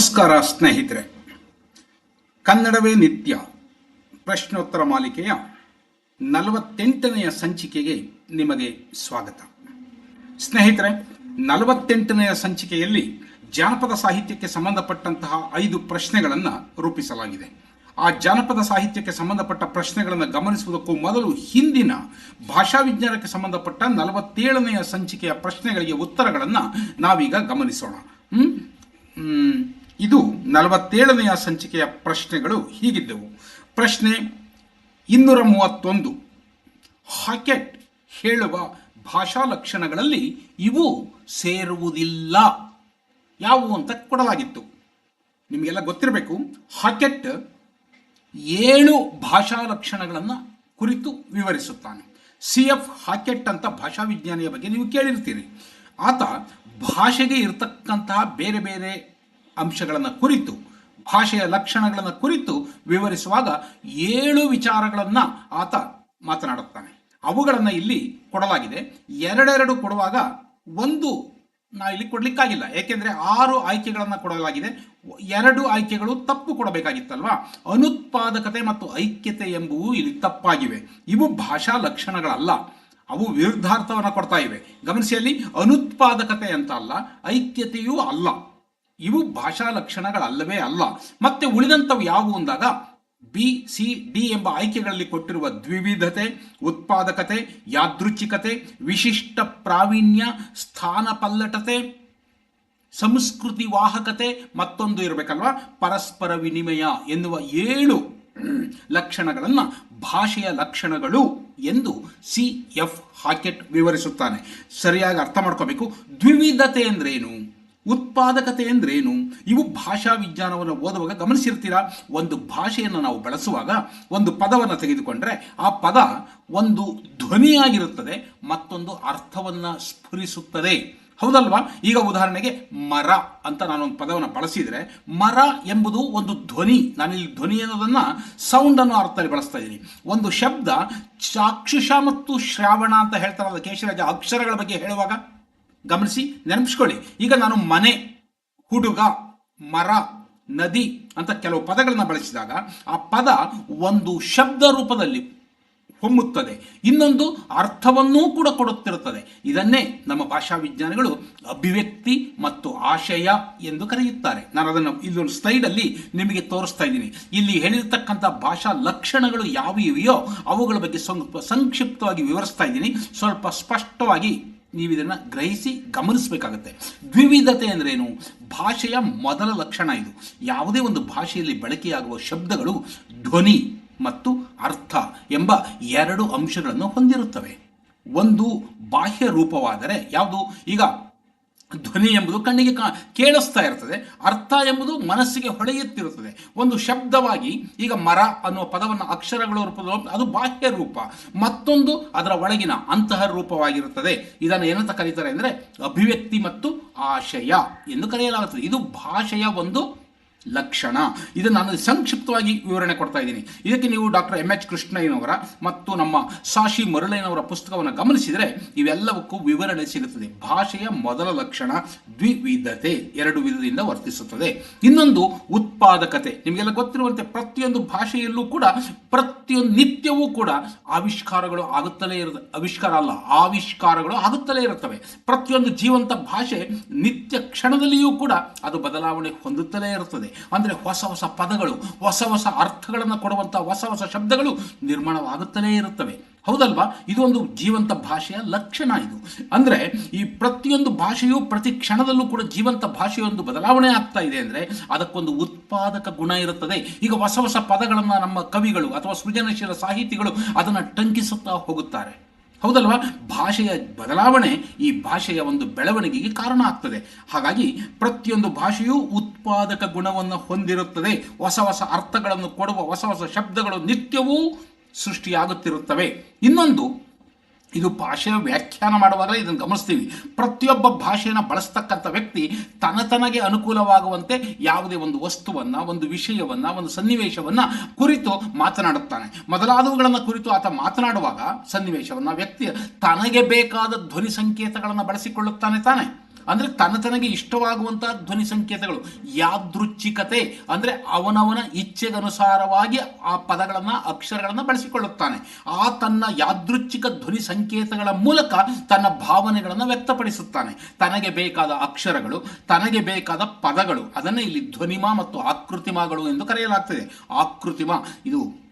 ನಮಸ್ಕಾರ ಸ್ನೇಹಿತರೆ. ಕನ್ನಡವೇ ನಿತ್ಯ. ಪ್ರಶ್ನೋತ್ತರ ಮಾಲಿಕೆಯ ನಲವತ್ತೆಂಟನೆಯ ಸಂಚಿಕೆಗೆ ನಿಮಗೆ ಸ್ವಾಗತ. ಸ್ನೇಹಿತರೆ, ನಲವತ್ತೆಂಟನೆಯ ಸಂಚಿಕೆಯಲ್ಲಿ ಜಾನಪದ ಸಾಹಿತ್ಯಕ್ಕೆ ಸಂಬಂಧಪಟ್ಟಂತಹ ಐದು ಪ್ರಶ್ನೆಗಳನ್ನು ರೂಪಿಸಲಾಗಿದೆ. ಆ ಜಾನಪದ ಸಾಹಿತ್ಯಕ್ಕೆ ಸಂಬಂಧಪಟ್ಟ ಪ್ರಶ್ನೆಗಳನ್ನು ಗಮನಿಸುವುದಕ್ಕೂ ಮೊದಲು ಹಿಂದಿನ ಭಾಷಾ ವಿಜ್ಞಾನಕ್ಕೆ ಸಂಬಂಧಪಟ್ಟ ನಲವತ್ತೇಳನೆಯ ಸಂಚಿಕೆಯ ಪ್ರಶ್ನೆಗಳಿಗೆ ಉತ್ತರಗಳನ್ನು ನಾವೀಗ ಗಮನಿಸೋಣ. ಹ್ಮ್? ಇದು ನಲವತ್ತೇಳನೆಯ ಸಂಚಿಕೆಯ ಪ್ರಶ್ನೆಗಳು ಹೀಗಿದ್ದವು. ಪ್ರಶ್ನೆ ಇನ್ನೂರ ಮೂವತ್ತೊಂದು ಹಾಕೆಟ್ ಹೇಳುವ ಭಾಷಾ ಲಕ್ಷಣಗಳಲ್ಲಿ ಇವು ಸೇರುವುದಿಲ್ಲ. ಯಾವುವು ಅಂತ ಕೊಡಲಾಗಿತ್ತು. ನಿಮಗೆಲ್ಲ ಗೊತ್ತಿರಬೇಕು. ಹಾಕೆಟ್ ಏಳು ಭಾಷಾ ಲಕ್ಷಣಗಳನ್ನು ಕುರಿತು ವಿವರಿಸುತ್ತಾನೆ. ಸಿ ಎಫ್ ಹಾಕೆಟ್ ಅಂತ ಭಾಷಾ ವಿಜ್ಞಾನಿಯ ಬಗ್ಗೆ ನೀವು ಕೇಳಿರ್ತೀರಿ. ಆತ ಭಾಷೆಗೆ ಇರತಕ್ಕಂತಹ ಬೇರೆ ಬೇರೆ ಅಂಶಗಳನ್ನು ಕುರಿತು, ಭಾಷೆಯ ಲಕ್ಷಣಗಳನ್ನು ಕುರಿತು ವಿವರಿಸುವಾಗ ಏಳು ವಿಚಾರಗಳನ್ನು ಆತ ಮಾತನಾಡುತ್ತಾನೆ. ಅವುಗಳನ್ನು ಇಲ್ಲಿ ಕೊಡಲಾಗಿದೆ. ಎರಡೆರಡು ಕೊಡುವಾಗ ಒಂದು ನಾ ಇಲ್ಲಿ ಕೊಡಲಿಕ್ಕಾಗಿಲ್ಲ. ಏಕೆಂದರೆ ಆರು ಆಯ್ಕೆಗಳನ್ನು ಕೊಡಲಾಗಿದೆ. ಎರಡು ಆಯ್ಕೆಗಳು ತಪ್ಪು ಕೊಡಬೇಕಾಗಿತ್ತಲ್ವಾ? ಅನುತ್ಪಾದಕತೆ ಮತ್ತು ಐಕ್ಯತೆ ಎಂಬುವು ಇಲ್ಲಿ ತಪ್ಪಾಗಿವೆ. ಇವು ಭಾಷಾ ಲಕ್ಷಣಗಳಲ್ಲ. ಅವು ವಿರುದ್ಧಾರ್ಥವನ್ನು ಕೊಡ್ತಾ ಇವೆ. ಗಮನಿಸಿ ಅಲ್ಲಿ ಅನುತ್ಪಾದಕತೆ ಅಂತ ಅಲ್ಲ, ಐಕ್ಯತೆಯೂ ಅಲ್ಲ. ಇವು ಭಾಷಾ ಲಕ್ಷಣಗಳಲ್ಲವೇ ಅಲ್ಲ. ಮತ್ತೆ ಉಳಿದಂಥವು ಯಾವುವು ಅಂದಾಗ ಬಿ ಸಿ ಡಿ ಎಂಬ ಆಯ್ಕೆಗಳಲ್ಲಿ ಕೊಟ್ಟಿರುವ ದ್ವಿವಿಧತೆ, ಉತ್ಪಾದಕತೆ, ಯಾದೃಚ್ಛಿಕತೆ, ವಿಶಿಷ್ಟ ಪ್ರಾವೀಣ್ಯ, ಸ್ಥಾನಪಲ್ಲಟತೆ, ಸಂಸ್ಕೃತಿ ವಾಹಕತೆ, ಮತ್ತೊಂದು ಇರಬೇಕಲ್ವಾ? ಪರಸ್ಪರ ವಿನಿಮಯ ಎನ್ನುವ ಏಳು ಲಕ್ಷಣಗಳನ್ನು ಭಾಷೆಯ ಲಕ್ಷಣಗಳು ಎಂದು ಸಿ ಎಫ್ ಹಾಕೆಟ್ ವಿವರಿಸುತ್ತಾನೆ. ಸರಿಯಾಗಿ ಅರ್ಥ ಮಾಡ್ಕೋಬೇಕು. ದ್ವಿವಿಧತೆ ಅಂದ್ರೇನು? ಉತ್ಪಾದಕತೆ ಅಂದ್ರೇನು ಇವು ಭಾಷಾ ವಿಜ್ಞಾನವನ್ನು ಓದುವಾಗ ಗಮನಿಸಿರ್ತೀರಾ? ಒಂದು ಭಾಷೆಯನ್ನು ನಾವು ಬಳಸುವಾಗ ಒಂದು ಪದವನ್ನು ತೆಗೆದುಕೊಂಡ್ರೆ ಆ ಪದ ಒಂದು ಧ್ವನಿಯಾಗಿರುತ್ತದೆ, ಮತ್ತೊಂದು ಅರ್ಥವನ್ನು ಸ್ಫುರಿಸುತ್ತದೆ. ಹೌದಲ್ವಾ? ಈಗ ಉದಾಹರಣೆಗೆ ಮರ ಅಂತ ನಾನೊಂದು ಪದವನ್ನು ಬಳಸಿದರೆ ಮರ ಎಂಬುದು ಒಂದು ಧ್ವನಿ. ನಾನಿಲ್ಲಿ ಧ್ವನಿ ಅನ್ನೋದನ್ನ ಸೌಂಡ್ ಅನ್ನೋ ಅರ್ಥದಲ್ಲಿ ಬಳಸ್ತಾ ಇದ್ದೀನಿ. ಒಂದು ಶಬ್ದ ಚಾಕ್ಷುಷ ಮತ್ತು ಶ್ರಾವಣ ಅಂತ ಹೇಳ್ತಾರಲ್ಲ, ಕೇಶರಾಜ, ಅಕ್ಷರಗಳ ಬಗ್ಗೆ ಹೇಳುವಾಗ? ಗಮನಿಸಿ, ನೆನಪಿಸ್ಕೊಳ್ಳಿ. ಈಗ ನಾನು ಮನೆ, ಹುಡುಗ, ಮರ, ನದಿ ಅಂತ ಕೆಲವು ಪದಗಳನ್ನು ಬಳಸಿದಾಗ ಆ ಪದ ಒಂದು ಶಬ್ದ ರೂಪದಲ್ಲಿ ಹೊಮ್ಮುತ್ತದೆ. ಇನ್ನೊಂದು ಅರ್ಥವನ್ನೂ ಕೂಡ ಕೊಡುತ್ತಿರುತ್ತದೆ. ಇದನ್ನೇ ನಮ್ಮ ಭಾಷಾ ವಿಜ್ಞಾನಿಗಳು ಅಭಿವ್ಯಕ್ತಿ ಮತ್ತು ಆಶಯ ಎಂದು ಕರೆಯುತ್ತಾರೆ. ನಾನು ಅದನ್ನು ಇಲ್ಲೊಂದು ಸ್ಲೈಡಲ್ಲಿ ನಿಮಗೆ ತೋರಿಸ್ತಾ ಇದ್ದೀನಿ. ಇಲ್ಲಿ ಹೇಳಿರ್ತಕ್ಕಂಥ ಭಾಷಾ ಲಕ್ಷಣಗಳು ಯಾವ ಇವೆಯೋ ಅವುಗಳ ಬಗ್ಗೆ ಸಂಕ್ಷಿಪ್ತವಾಗಿ ವಿವರಿಸ್ತಾ ಇದ್ದೀನಿ. ಸ್ವಲ್ಪ ಸ್ಪಷ್ಟವಾಗಿ ನೀವು ಇದನ್ನು ಗ್ರಹಿಸಿ ಗಮನಿಸಬೇಕಾಗತ್ತೆ. ದ್ವಿವಿಧತೆ ಅಂದ್ರೇನು? ಭಾಷೆಯ ಮೊದಲ ಲಕ್ಷಣ ಇದು. ಯಾವುದೇ ಒಂದು ಭಾಷೆಯಲ್ಲಿ ಬಳಕೆಯಾಗುವ ಶಬ್ದಗಳು ಧ್ವನಿ ಮತ್ತು ಅರ್ಥ ಎಂಬ ಎರಡು ಅಂಶಗಳನ್ನು ಹೊಂದಿರುತ್ತವೆ. ಒಂದು ಬಾಹ್ಯ ರೂಪವಾದರೆ ಯಾವುದು? ಈಗ ಧ್ವನಿ ಎಂಬುದು ಕಣ್ಣಿಗೆ ಕಾ, ಕೇಳಿಸ್ತಾ ಇರ್ತದೆ. ಅರ್ಥ ಎಂಬುದು ಮನಸ್ಸಿಗೆ ಹೊಳೆಯುತ್ತಿರುತ್ತದೆ. ಒಂದು ಶಬ್ದವಾಗಿ ಈಗ ಮರ ಅನ್ನುವ ಪದವನ್ನು ಅಕ್ಷರಗಳ ರೂಪದಲ್ಲಿ ಅದು ಬಾಹ್ಯ ರೂಪ. ಮತ್ತೊಂದು ಅದರ ಒಳಗಿನ ಅಂತಹ ರೂಪವಾಗಿರುತ್ತದೆ. ಇದನ್ನು ಏನಂತ ಕರೀತಾರೆ ಅಂದರೆ ಅಭಿವ್ಯಕ್ತಿ ಮತ್ತು ಆಶಯ ಎಂದು ಕರೆಯಲಾಗುತ್ತದೆ. ಇದು ಭಾಷೆಯ ಒಂದು ಲಕ್ಷಣ. ಇದು ನಾನು ಸಂಕ್ಷಿಪ್ತವಾಗಿ ವಿವರಣೆ ಕೊಡ್ತಾ ಇದ್ದೀನಿ. ಇದಕ್ಕೆ ನೀವು ಡಾಕ್ಟರ್ ಎಂ ಎಚ್ ಕೃಷ್ಣಯ್ಯನವರ ಮತ್ತು ನಮ್ಮ ಸಾಶಿ ಮರುಳಯ್ಯನವರ ಪುಸ್ತಕವನ್ನು ಗಮನಿಸಿದರೆ ಇವೆಲ್ಲವಕ್ಕೂ ವಿವರಣೆ ಸಿಗುತ್ತದೆ. ಭಾಷೆಯ ಮೊದಲ ಲಕ್ಷಣ ದ್ವಿವಿಧತೆ, ಎರಡು ವಿಧದಿಂದ ವರ್ತಿಸುತ್ತದೆ. ಇನ್ನೊಂದು ಉತ್ಪಾದಕತೆ. ನಿಮಗೆಲ್ಲ ಗೊತ್ತಿರುವಂತೆ ಪ್ರತಿಯೊಂದು ಭಾಷೆಯಲ್ಲೂ ಕೂಡ ಪ್ರತಿಯೊಂದು ನಿತ್ಯವೂ ಕೂಡ ಆವಿಷ್ಕಾರಗಳು ಆಗುತ್ತಲೇ ಇರುತ್ತೆ, ಆವಿಷ್ಕಾರ ಅಲ್ಲ, ಆವಿಷ್ಕಾರಗಳು ಆಗುತ್ತಲೇ ಇರುತ್ತವೆ. ಪ್ರತಿಯೊಂದು ಜೀವಂತ ಭಾಷೆ ನಿತ್ಯ ಕ್ಷಣದಲ್ಲಿಯೂ ಕೂಡ ಅದು ಬದಲಾವಣೆ ಹೊಂದುತ್ತಲೇ ಇರುತ್ತದೆ. ಅಂದರೆ ಹೊಸ ಹೊಸ ಪದಗಳು, ಹೊಸ ಹೊಸ ಅರ್ಥಗಳನ್ನು ಕೊಡುವಂಥ ಹೊಸ ಹೊಸ ಶಬ್ದಗಳು ನಿರ್ಮಾಣವಾಗುತ್ತಲೇ ಇರುತ್ತವೆ. ಹೌದಲ್ವಾ? ಇದೊಂದು ಜೀವಂತ ಭಾಷೆಯ ಲಕ್ಷಣ ಇದು. ಅಂದರೆ ಈ ಪ್ರತಿಯೊಂದು ಭಾಷೆಯು ಪ್ರತಿ ಕ್ಷಣದಲ್ಲೂ ಕೂಡ ಜೀವಂತ ಭಾಷೆಯೊಂದು ಬದಲಾವಣೆ ಆಗ್ತಾ ಇದೆ ಅಂದರೆ ಅದಕ್ಕೊಂದು ಉತ್ಪಾದಕ ಗುಣ ಇರುತ್ತದೆ. ಈಗ ಹೊಸ ಹೊಸ ಪದಗಳನ್ನು ನಮ್ಮ ಕವಿಗಳು ಅಥವಾ ಸೃಜನಶೀಲ ಸಾಹಿತಿಗಳು ಅದನ್ನು ಟಂಕಿಸುತ್ತಾ ಹೋಗುತ್ತಾರೆ. ಹೌದಲ್ವಾ? ಭಾಷೆಯ ಬದಲಾವಣೆ ಈ ಭಾಷೆಯ ಒಂದು ಬೆಳವಣಿಗೆಗೆ ಕಾರಣ ಆಗ್ತದೆ. ಹಾಗಾಗಿ ಪ್ರತಿಯೊಂದು ಭಾಷೆಯೂ ಉತ್ಪಾದಕ ಗುಣವನ್ನು ಹೊಂದಿರುತ್ತದೆ. ಹೊಸ ಹೊಸ ಅರ್ಥಗಳನ್ನು ಕೊಡುವ, ಹೊಸ ಹೊಸ ಶಬ್ದಗಳು ನಿತ್ಯವೂ ಸೃಷ್ಟಿಯಾಗುತ್ತಿರುತ್ತವೆ. ಇನ್ನೊಂದು, ಇದು ಭಾಷೆಯ ವ್ಯಾಖ್ಯಾನ ಮಾಡುವಾಗ ಇದನ್ನು ಗಮನಿಸ್ತೀವಿ. ಪ್ರತಿಯೊಬ್ಬ ಭಾಷೆಯನ್ನು ಬಳಸ್ತಕ್ಕಂಥ ವ್ಯಕ್ತಿ ತನತನಗೆ ಅನುಕೂಲವಾಗುವಂತೆ ಯಾವುದೇ ಒಂದು ವಸ್ತುವನ್ನು, ಒಂದು ವಿಷಯವನ್ನು, ಒಂದು ಸನ್ನಿವೇಶವನ್ನು ಕುರಿತು ಮಾತನಾಡುತ್ತಾನೆ. ಮೊದಲಾದವುಗಳನ್ನು ಕುರಿತು ಆತ ಮಾತನಾಡುವಾಗ ಸನ್ನಿವೇಶವನ್ನು ವ್ಯಕ್ತಿ ತನಗೆ ಬೇಕಾದ ಧ್ವನಿ ಸಂಕೇತಗಳನ್ನು ಬಳಸಿಕೊಳ್ಳುತ್ತಾನೆ ತಾನೆ. ಅಂದ್ರೆ ತನ್ನ ತನಗೆ ಇಷ್ಟವಾಗುವಂತಹ ಧ್ವನಿ ಸಂಕೇತಗಳು. ಯಾದೃಚ್ಛಿಕತೆ ಅಂದರೆ ಅವನವನ ಇಚ್ಛೆಗನುಸಾರವಾಗಿ ಆ ಪದಗಳನ್ನು, ಅಕ್ಷರಗಳನ್ನು ಬಳಸಿಕೊಳ್ಳುತ್ತಾನೆ. ಆ ತನ್ನ ಯಾದೃಚ್ಛಿಕ ಧ್ವನಿ ಸಂಕೇತಗಳ ಮೂಲಕ ತನ್ನ ಭಾವನೆಗಳನ್ನು ವ್ಯಕ್ತಪಡಿಸುತ್ತಾನೆ. ತನಗೆ ಬೇಕಾದ ಅಕ್ಷರಗಳು, ತನಗೆ ಬೇಕಾದ ಪದಗಳು, ಅದನ್ನೇ ಇಲ್ಲಿ ಧ್ವನಿಮ ಮತ್ತು ಆಕೃತಿಮಗಳು ಎಂದು ಕರೆಯಲಾಗ್ತದೆ. ಆಕೃತಿಮ, ಇದು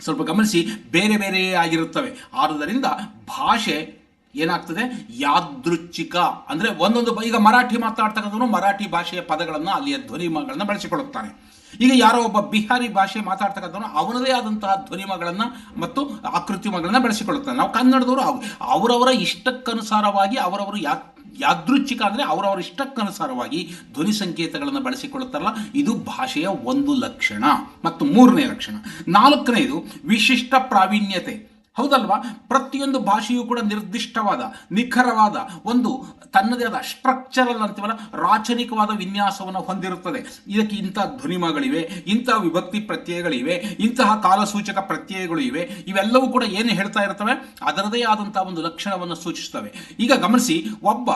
ಸ್ವಲ್ಪ ಗಮನಿಸಿ, ಬೇರೆ ಬೇರೆ ಆಗಿರುತ್ತವೆ. ಆದುದರಿಂದ ಭಾಷೆ ಏನಾಗ್ತದೆ? ಯಾದೃಚ್ಛಿಕ. ಅಂದ್ರೆ ಒಂದೊಂದು ಈಗ ಮರಾಠಿ ಮಾತಾಡ್ತಕ್ಕಂಥವನು ಮರಾಠಿ ಭಾಷೆಯ ಪದಗಳನ್ನು ಅಲ್ಲಿಯ ಧ್ವನಿಮಗಳನ್ನು ಬಳಸಿಕೊಳ್ಳುತ್ತಾನೆ. ಈಗ ಯಾರೋ ಒಬ್ಬ ಬಿಹಾರಿ ಭಾಷೆ ಮಾತಾಡ್ತಕ್ಕಂಥವನು ಅವನದೇ ಆದಂತಹ ಧ್ವನಿಮಗಳನ್ನು ಮತ್ತು ಆಕೃತಿಮಗಳನ್ನು ಬಳಸಿಕೊಳ್ಳುತ್ತಾನೆ. ನಾವು ಕನ್ನಡದವರು ಅವ್- ಅವರವರ ಇಷ್ಟಕ್ಕನುಸಾರವಾಗಿ ಅವರವರು ಯಾ, ಯಾದೃಚ್ಛಿಕ ಅಂದರೆ ಅವರವರ ಇಷ್ಟಕ್ಕನುಸಾರವಾಗಿ ಧ್ವನಿ ಸಂಕೇತಗಳನ್ನು ಬಳಸಿಕೊಳ್ಳುತ್ತಾರಲ್ಲ, ಇದು ಭಾಷೆಯ ಒಂದು ಲಕ್ಷಣ ಮತ್ತು ಮೂರನೇ ಲಕ್ಷಣ. ನಾಲ್ಕನೇದು ವಿಶಿಷ್ಟ ಪ್ರಾವೀಣ್ಯತೆ. ಹೌದಲ್ವಾ? ಪ್ರತಿಯೊಂದು ಭಾಷೆಯೂ ಕೂಡ ನಿರ್ದಿಷ್ಟವಾದ, ನಿಖರವಾದ ಒಂದು ತನ್ನದೇ ಆದ ಸ್ಟ್ರಕ್ಚರಲ್ ಅಂತೀವಲ್ಲ, ರಾಚನಿಕವಾದ ವಿನ್ಯಾಸವನ್ನು ಹೊಂದಿರುತ್ತದೆ. ಇದಕ್ಕೆ ಇಂಥ ಧ್ವನಿಮಗಳಿವೆ ಇಂತಹ ವಿಭಕ್ತಿ ಪ್ರತ್ಯಯಗಳಿವೆ, ಇಂತಹ ಕಾಲಸೂಚಕ ಪ್ರತ್ಯಯಗಳು ಇವೆ. ಇವೆಲ್ಲವೂ ಕೂಡ ಏನು ಹೇಳ್ತಾ ಇರ್ತವೆ? ಅದರದೇ ಆದಂತಹ ಒಂದು ಲಕ್ಷಣವನ್ನು ಸೂಚಿಸ್ತವೆ ಈಗ ಗಮನಿಸಿ, ಒಬ್ಬ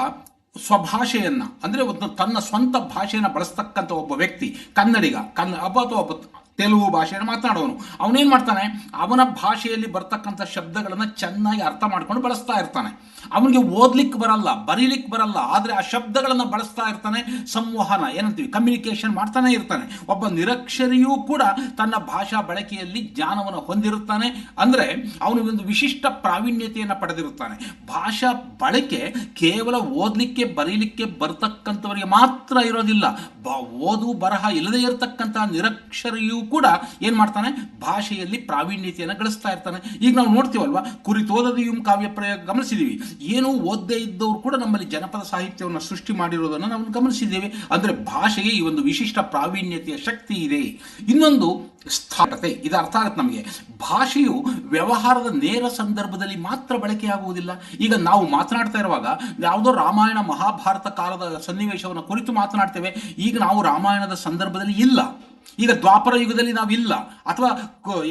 ಸ್ವಭಾಷೆಯನ್ನ, ಅಂದ್ರೆ ಒಂದು ತನ್ನ ಸ್ವಂತ ಭಾಷೆಯನ್ನು ಬಳಸ್ತಕ್ಕಂಥ ಒಬ್ಬ ವ್ಯಕ್ತಿ, ಕನ್ನಡಿಗ, ಕನ್ನ ಒಬ್ಬ ಅಥವಾ ಒಬ್ಬ ತೆಲುಗು ಭಾಷೆಯನ್ನು ಮಾತನಾಡೋನು ಅವನೇನು ಮಾಡ್ತಾನೆ? ಅವನ ಭಾಷೆಯಲ್ಲಿ ಬರ್ತಕ್ಕಂಥ ಶಬ್ದಗಳನ್ನು ಚೆನ್ನಾಗಿ ಅರ್ಥ ಮಾಡ್ಕೊಂಡು ಬಳಸ್ತಾ ಇರ್ತಾನೆ. ಅವನಿಗೆ ಓದ್ಲಿಕ್ಕೆ ಬರಲ್ಲ ಬರೀಲಿಕ್ಕೆ ಬರಲ್ಲ, ಆದರೆ ಆ ಶಬ್ದಗಳನ್ನು ಬಳಸ್ತಾ ಇರ್ತಾನೆ, ಸಂವಹನ, ಏನಂತೀವಿ ಕಮ್ಯುನಿಕೇಷನ್ ಮಾಡ್ತಾನೆ ಇರ್ತಾನೆ. ಒಬ್ಬ ನಿರಕ್ಷರಿಯೂ ಕೂಡ ತನ್ನ ಭಾಷಾ ಬಳಕೆಯಲ್ಲಿ ಜ್ಞಾನವನ್ನು ಹೊಂದಿರುತ್ತಾನೆ. ಅಂದರೆ ಅವನಿಗೊಂದು ವಿಶಿಷ್ಟ ಪ್ರಾವೀಣ್ಯತೆಯನ್ನು ಪಡೆದಿರುತ್ತಾನೆ. ಭಾಷಾ ಬಳಕೆ ಕೇವಲ ಓದಲಿಕ್ಕೆ, ಬರೀಲಿಕ್ಕೆ ಬರ್ತಕ್ಕಂಥವರಿಗೆ ಮಾತ್ರ ಇರೋದಿಲ್ಲ. ಬ, ಓದು, ಬರಹ ಇಲ್ಲದೇ ಇರತಕ್ಕಂಥ ನಿರಕ್ಷರಿಯೂ ಕೂಡ ಏನು ಮಾಡ್ತಾನೆ? ಭಾಷೆಯಲ್ಲಿ ಪ್ರಾವೀಣ್ಯತೆಯನ್ನು ಗಳಿಸ್ತಾ ಇರ್ತಾನೆ. ಈಗ ನಾವು ನೋಡ್ತೀವಲ್ವಾ? ಕುರಿತೋದದಿಯುಂ ಕಾವ್ಯ ಪ್ರಯೋಗ ಗಮನಿಸಿದ್ದೀವಿ ಏನು ಓದದೇ ಇದ್ದವರು ಕೂಡ ನಮ್ಮಲ್ಲಿ ಜನಪದ ಸಾಹಿತ್ಯವನ್ನು ಸೃಷ್ಟಿ ಮಾಡಿರೋದನ್ನು ನಾವು ಗಮನಿಸಿದ್ದೇವೆ. ಅಂದರೆ ಭಾಷೆಗೆ ಈ ಒಂದು ವಿಶಿಷ್ಟ ಪ್ರಾವೀಣ್ಯತೆಯ ಶಕ್ತಿ ಇದೆ. ಇನ್ನೊಂದು ಸ್ಥಾಪತೆ. ಇದು ಅರ್ಥ ಆಗುತ್ತೆ ನಮಗೆ. ಭಾಷೆಯು ವ್ಯವಹಾರದ ನೇರ ಸಂದರ್ಭದಲ್ಲಿ ಮಾತ್ರ ಬಳಕೆಯಾಗುವುದಿಲ್ಲ. ಈಗ ನಾವು ಮಾತನಾಡ್ತಾ ಇರುವಾಗ ಯಾವುದೋ ರಾಮಾಯಣ ಮಹಾಭಾರತ ಕಾಲದ ಸನ್ನಿವೇಶವನ್ನು ಕುರಿತು ಮಾತನಾಡ್ತೇವೆ. ಈಗ ನಾವು ರಾಮಾಯಣದ ಸಂದರ್ಭದಲ್ಲಿ ಇಲ್ಲ. ಈಗ ದ್ವಾಪರ ಯುಗದಲ್ಲಿ ನಾವಿಲ್ಲ, ಅಥವಾ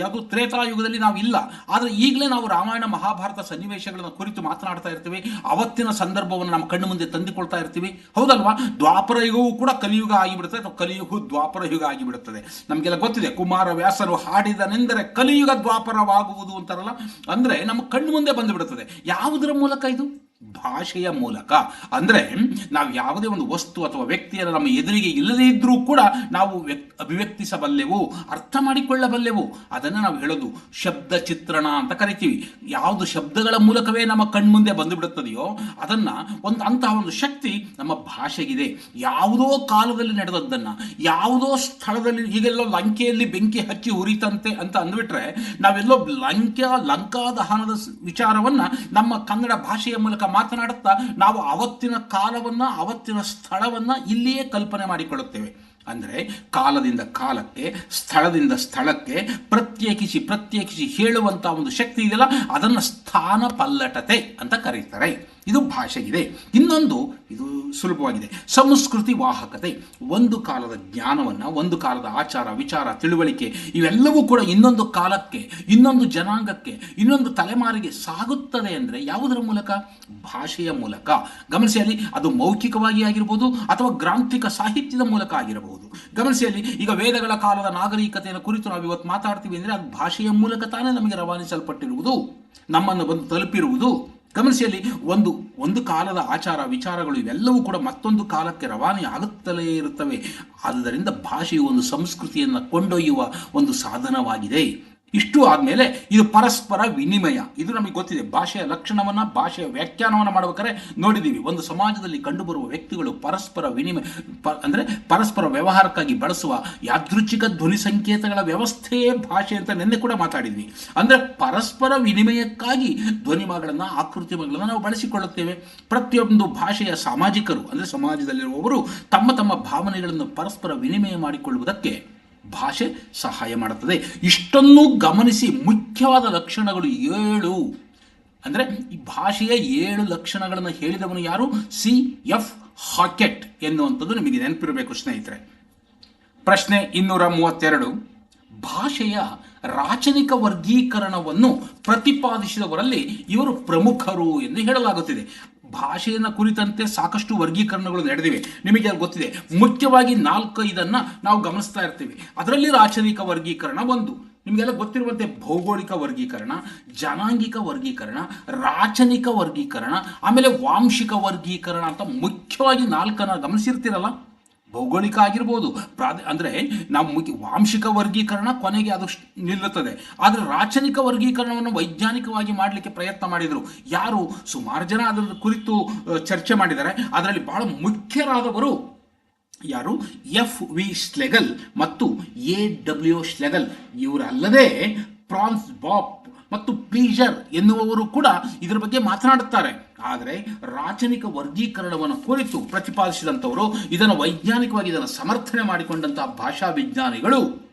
ಯಾವುದು ತ್ರೇತಾಯುಗದಲ್ಲಿ ನಾವಿಲ್ಲ. ಆದರೆ ಈಗಲೇ ನಾವು ರಾಮಾಯಣ ಮಹಾಭಾರತ ಸನ್ನಿವೇಶಗಳನ್ನು ಕುರಿತು ಮಾತನಾಡ್ತಾ ಇರ್ತೀವಿ. ಅವತ್ತಿನ ಸಂದರ್ಭವನ್ನು ನಮ್ಮ ಕಣ್ಣು ಮುಂದೆ ತಂದುಕೊಳ್ತಾ ಇರ್ತೀವಿ. ಹೌದಲ್ವಾ? ದ್ವಾಪರ ಯುಗವೂ ಕೂಡ ಕಲಿಯುಗ ಆಗಿಬಿಡುತ್ತೆ ಅಥವಾ ಕಲಿಯುಗ ದ್ವಾಪರ ಯುಗ ಆಗಿಬಿಡುತ್ತದೆ. ನಮಗೆಲ್ಲ ಗೊತ್ತಿದೆ, ಕುಮಾರ ವ್ಯಾಸರು ಹಾಡಿದನೆಂದರೆ ಕಲಿಯುಗ ದ್ವಾಪರವಾಗುವುದು ಅಂತಾರಲ್ಲ? ಅಂದರೆ ನಮ್ಮ ಕಣ್ಣು ಮುಂದೆ ಬಂದುಬಿಡುತ್ತದೆ. ಯಾವುದರ ಮೂಲಕ ಇದು? ಭಾಷೆಯ ಮೂಲಕ. ಅಂದರೆ ನಾವು ಯಾವುದೇ ಒಂದು ವಸ್ತು ಅಥವಾ ವ್ಯಕ್ತಿಯನ್ನು ನಮ್ಮ ಎದುರಿಗೆ ಇಲ್ಲದೇ ಇದ್ದರೂ ಕೂಡ ನಾವು ವ್ಯಕ್- ಅಭಿವ್ಯಕ್ತಿಸಬಲ್ಲೆವು, ಅರ್ಥ ಮಾಡಿಕೊಳ್ಳಬಲ್ಲೆವು. ಅದನ್ನು ನಾವು ಹೇಳೋದು ಶಬ್ದ ಚಿತ್ರಣ ಅಂತ ಕರಿತೀವಿ. ಯಾವುದು ಶಬ್ದಗಳ ಮೂಲಕವೇ ನಮ್ಮ ಕಣ್ಮುಂದೆ ಬಂದುಬಿಡುತ್ತದೆಯೋ ಅದನ್ನು ಒಂದು ಅಂತಹ ಒಂದು ಶಕ್ತಿ ನಮ್ಮ ಭಾಷೆಗಿದೆ. ಯಾವುದೋ ಕಾಲದಲ್ಲಿ ನಡೆದದ್ದನ್ನ, ಯಾವುದೋ ಸ್ಥಳದಲ್ಲಿ ಈಗೆಲ್ಲೋ ಲಂಕೆಯಲ್ಲಿ ಬೆಂಕಿ ಹಚ್ಚಿ ಉರಿತಂತೆ ಅಂತ ಅಂದ್ಬಿಟ್ರೆ ನಾವೆಲ್ಲೋ ಲಂಕಾ ಲಂಕಾ ದಹನದ ವಿಚಾರವನ್ನ ನಮ್ಮ ಕನ್ನಡ ಭಾಷೆಯ ಮೂಲಕ ಮಾತನಾಡುತ್ತಾ ನಾವು ಅವತ್ತಿನ ಕಾಲವನ್ನ, ಅವತ್ತಿನ ಸ್ಥಳವನ್ನ ಇಲ್ಲಿಯೇ ಕಲ್ಪನೆ ಮಾಡಿಕೊಳ್ಳುತ್ತೇವೆ. ಅಂದರೆ ಕಾಲದಿಂದ ಕಾಲಕ್ಕೆ, ಸ್ಥಳದಿಂದ ಸ್ಥಳಕ್ಕೆ ಪ್ರತ್ಯೇಕಿಸಿ ಪ್ರತ್ಯೇಕಿಸಿ ಹೇಳುವಂಥ ಒಂದು ಶಕ್ತಿ ಇದೆಯಲ್ಲ, ಅದನ್ನು ಸ್ಥಾನ ಪಲ್ಲಟತೆ ಅಂತ ಕರೀತಾರೆ. ಇದು ಭಾಷೆಗಿದೆ. ಇನ್ನೊಂದು ಇದು ಸುಲಭವಾಗಿದೆ. ಸಂಸ್ಕೃತಿ ವಾಹಕತೆ, ಒಂದು ಕಾಲದ ಜ್ಞಾನವನ್ನು, ಒಂದು ಕಾಲದ ಆಚಾರ, ವಿಚಾರ, ತಿಳುವಳಿಕೆ, ಇವೆಲ್ಲವೂ ಕೂಡ ಇನ್ನೊಂದು ಕಾಲಕ್ಕೆ, ಇನ್ನೊಂದು ಜನಾಂಗಕ್ಕೆ, ಇನ್ನೊಂದು ತಲೆಮಾರಿಗೆ ಸಾಗುತ್ತದೆ ಅಂದರೆ ಯಾವುದರ ಮೂಲಕ? ಭಾಷೆಯ ಮೂಲಕ. ಗಮನಿಸಿ ಅದು ಮೌಖಿಕವಾಗಿ ಆಗಿರ್ಬೋದು ಅಥವಾ ಗ್ರಾಂಥಿಕ ಸಾಹಿತ್ಯದ ಮೂಲಕ ಆಗಿರಬಹುದು. ಗಮನಿಸಿ ಅಲ್ಲಿ ಈಗ ವೇದಗಳ ಕಾಲದ ನಾಗರಿಕತೆಯನ್ನು ಕುರಿತು ನಾವು ಇವತ್ತು ಮಾತಾಡ್ತೀವಿ ಅಂದರೆ ಅದು ಭಾಷೆಯ ಮೂಲಕ ತಾನೇ ನಮಗೆ ರವಾನಿಸಲ್ಪಟ್ಟಿರುವುದು. ನಮ್ಮನ್ನು ಬಂದು ತಲುಪಿರುವುದು. ಗಮನಿಸಿ ಅಲ್ಲಿ ಒಂದು ಒಂದು ಕಾಲದ ಆಚಾರ, ವಿಚಾರಗಳು ಇವೆಲ್ಲವೂ ಕೂಡ ಮತ್ತೊಂದು ಕಾಲಕ್ಕೆ ರವಾನೆ ಆಗುತ್ತಲೇ ಇರುತ್ತವೆ. ಆದ್ದರಿಂದ ಭಾಷೆಯು ಒಂದು ಸಂಸ್ಕೃತಿಯನ್ನು ಕೊಂಡೊಯ್ಯುವ ಒಂದು ಸಾಧನವಾಗಿದೆ. ಇಷ್ಟು ಆದಮೇಲೆ ಇದು ಪರಸ್ಪರ ವಿನಿಮಯ. ಇದು ನಮಗೆ ಗೊತ್ತಿದೆ. ಭಾಷೆಯ ಲಕ್ಷಣವನ್ನು, ಭಾಷೆಯ ವ್ಯಾಖ್ಯಾನವನ್ನು ಮಾಡ್ಬೇಕಾದ್ರೆ ನೋಡಿದ್ದೀವಿ. ಒಂದು ಸಮಾಜದಲ್ಲಿ ಕಂಡುಬರುವ ವ್ಯಕ್ತಿಗಳು ಪರಸ್ಪರ ವಿನಿಮಯ, ಪ, ಅಂದರೆ ಪರಸ್ಪರ ವ್ಯವಹಾರಕ್ಕಾಗಿ ಬಳಸುವ ಯಾದೃಚ್ಛಿಕ ಧ್ವನಿ ಸಂಕೇತಗಳ ವ್ಯವಸ್ಥೆಯೇ ಭಾಷೆ ಅಂತ ನಿನ್ನೆ ಕೂಡ ಮಾತಾಡಿದ್ವಿ. ಅಂದರೆ ಪರಸ್ಪರ ವಿನಿಮಯಕ್ಕಾಗಿ ಧ್ವನಿಮಗಳನ್ನು ಆಕೃತಿಮಗಳನ್ನು ನಾವು ಬಳಸಿಕೊಳ್ಳುತ್ತೇವೆ. ಪ್ರತಿಯೊಂದು ಭಾಷೆಯ ಸಾಮಾಜಿಕರು, ಅಂದರೆ ಸಮಾಜದಲ್ಲಿರುವವರು ತಮ್ಮ ತಮ್ಮ ಭಾವನೆಗಳನ್ನು ಪರಸ್ಪರ ವಿನಿಮಯ ಮಾಡಿಕೊಳ್ಳುವುದಕ್ಕೆ ಭಾಷೆ ಸಹಾಯ ಮಾಡುತ್ತದೆ. ಇಷ್ಟನ್ನು ಗಮನಿಸಿ ಮುಖ್ಯವಾದ ಲಕ್ಷಣಗಳು ಏಳು. ಅಂದರೆ ಈ ಭಾಷೆಯ ಏಳು ಲಕ್ಷಣಗಳನ್ನು ಹೇಳಿದವನು ಯಾರು? ಸಿ ಎಫ್ ಹಾಕೆಟ್ ಎನ್ನುವಂಥದ್ದು ನಿಮಗೆ ನೆನಪಿರಬೇಕು ಸ್ನೇಹಿತರೆ. ಪ್ರಶ್ನೆ ಇನ್ನೂರ ಮೂವತ್ತೆರಡು. ಭಾಷೆಯ ರಾಚನಿಕ ವರ್ಗೀಕರಣವನ್ನು ಪ್ರತಿಪಾದಿಸಿದವರಲ್ಲಿ ಇವರು ಪ್ರಮುಖರು ಎಂದು ಹೇಳಲಾಗುತ್ತಿದೆ. ಭಾಷೆಯನ್ನು ಕುರಿತಂತೆ ಸಾಕಷ್ಟು ವರ್ಗೀಕರಣಗಳು ನಡೆದಿವೆ. ನಿಮಗೆ ಅದು ಗೊತ್ತಿದೆ, ಮುಖ್ಯವಾಗಿ ನಾಲ್ಕು ಇದನ್ನ ನಾವು ಗಮನಿಸ್ತಾ ಇರ್ತೀವಿ. ಅದರಲ್ಲಿ ರಾಚನಿಕ ವರ್ಗೀಕರಣ ಒಂದು. ನಿಮಗೆಲ್ಲ ಗೊತ್ತಿರುವಂತೆ ಭೌಗೋಳಿಕ ವರ್ಗೀಕರಣ, ಜನಾಂಗಿಕ ವರ್ಗೀಕರಣ, ರಾಚನಿಕ ವರ್ಗೀಕರಣ, ಆಮೇಲೆ ವಾಂಶಿಕ ವರ್ಗೀಕರಣ ಅಂತ ಮುಖ್ಯವಾಗಿ ನಾಲ್ಕನ್ನು ಗಮನಿಸಿರ್ತೀರಲ್ಲ? ಭೌಗೋಳಿಕ ಆಗಿರ್ಬೋದು ಪ್ರಾದ, ಅಂದರೆ ನಾವು ವಾಂಶಿಕ ವರ್ಗೀಕರಣ ಕೊನೆಗೆ ಅದು ನಿಲ್ಲುತ್ತದೆ. ಆದರೆ ರಾಚನಿಕ ವರ್ಗೀಕರಣವನ್ನು ವೈಜ್ಞಾನಿಕವಾಗಿ ಮಾಡಲಿಕ್ಕೆ ಪ್ರಯತ್ನ ಮಾಡಿದರು. ಯಾರು? ಸುಮಾರು ಜನ ಅದರ ಕುರಿತು ಚರ್ಚೆ ಮಾಡಿದ್ದಾರೆ. ಅದರಲ್ಲಿ ಬಹಳ ಮುಖ್ಯರಾದವರು ಯಾರು? ಎಫ್ ವಿ ಸ್ಲೆಗಲ್ ಮತ್ತು ಎ ಡಬ್ಲ್ಯೂ ಸ್ಲೆಗಲ್ ಇವರಲ್ಲದೆ ಪ್ರಾನ್ಸ್ ಬಾಪ್ ಮತ್ತು ಪ್ಲೀಜರ್ ಎನ್ನುವವರು ಕೂಡ ಇದರ ಬಗ್ಗೆ ಮಾತನಾಡುತ್ತಾರೆ. ಆದರೆ ರಾಚನಿಕ ವರ್ಗೀಕರಣವನ್ನು ಕುರಿತು ಪ್ರತಿಪಾದಿಸಿದಂಥವರು ಇದನ್ನು ವೈಜ್ಞಾನಿಕವಾಗಿ ಇದನ್ನು ಸಮರ್ಥನೆ ಮಾಡಿಕೊಂಡಂತಹ ಭಾಷಾ ವಿಜ್ಞಾನಿಗಳು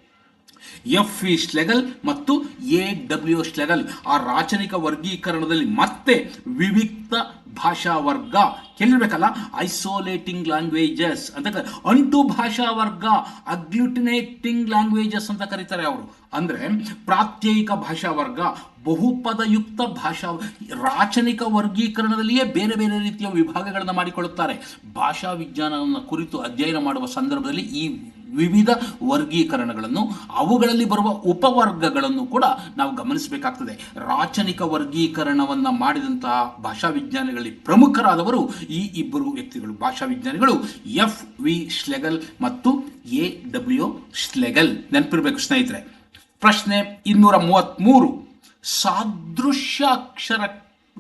ಎಫ್ ಇ ಸ್ಲೆಗಲ್ ಮತ್ತು ಎ ಡಬ್ಲ್ಯೂ ಸ್ಲೆಗಲ್ ಆ ರಾಚನಿಕ ವರ್ಗೀಕರಣದಲ್ಲಿ ಮತ್ತೆ ವಿವಿಕ್ತ ಭಾಷಾ ವರ್ಗ. ಕೇಳಿರ್ಬೇಕಲ್ಲ? ಐಸೋಲೇಟಿಂಗ್ ಲ್ಯಾಂಗ್ವೇಜಸ್ ಅಂತ ಅಂಟು ಭಾಷಾ ವರ್ಗ, ಅಗ್ಲುಟಿನೇಟಿಂಗ್ ಲ್ಯಾಂಗ್ವೇಜಸ್ ಅಂತ ಕರೀತಾರೆ ಅವರು. ಅಂದ್ರೆ ಪ್ರಾತ್ಯಯಿಕ ಭಾಷಾ ವರ್ಗ, ಬಹುಪದಯುಕ್ತ ಭಾಷಾ ರಾಚನಿಕ ವರ್ಗೀಕರಣದಲ್ಲಿಯೇ ಬೇರೆ ಬೇರೆ ರೀತಿಯ ವಿಭಾಗಗಳನ್ನು ಮಾಡಿಕೊಳ್ಳುತ್ತಾರೆ. ಭಾಷಾ ವಿಜ್ಞಾನವನ್ನು ಕುರಿತು ಅಧ್ಯಯನ ಮಾಡುವ ಸಂದರ್ಭದಲ್ಲಿ ಈ ವಿವಿಧ ವರ್ಗೀಕರಣಗಳನ್ನು, ಅವುಗಳಲ್ಲಿ ಬರುವ ಉಪವರ್ಗಗಳನ್ನು ಕೂಡ ನಾವು ಗಮನಿಸಬೇಕಾಗ್ತದೆ. ರಾಚನಿಕ ವರ್ಗೀಕರಣವನ್ನು ಮಾಡಿದಂತಹ ಭಾಷಾ ವಿಜ್ಞಾನಿಗಳಲ್ಲಿ ಪ್ರಮುಖರಾದವರು ಈ ಇಬ್ಬರು ವ್ಯಕ್ತಿಗಳು. ಭಾಷಾ ವಿಜ್ಞಾನಿಗಳು ಎಫ್ ವಿ ಶ್ಲೆಗಲ್ ಮತ್ತು ಎ ಡಬ್ಲ್ಯೂ ಶ್ಲೆಗಲ್. ನೆನಪಿರಬೇಕು ಸ್ನೇಹಿತರೆ. ಪ್ರಶ್ನೆ ಇನ್ನೂರ ಮೂವತ್ತ್ಮೂರು ಸಾದೃಶ್ಯ ಅಕ್ಷರ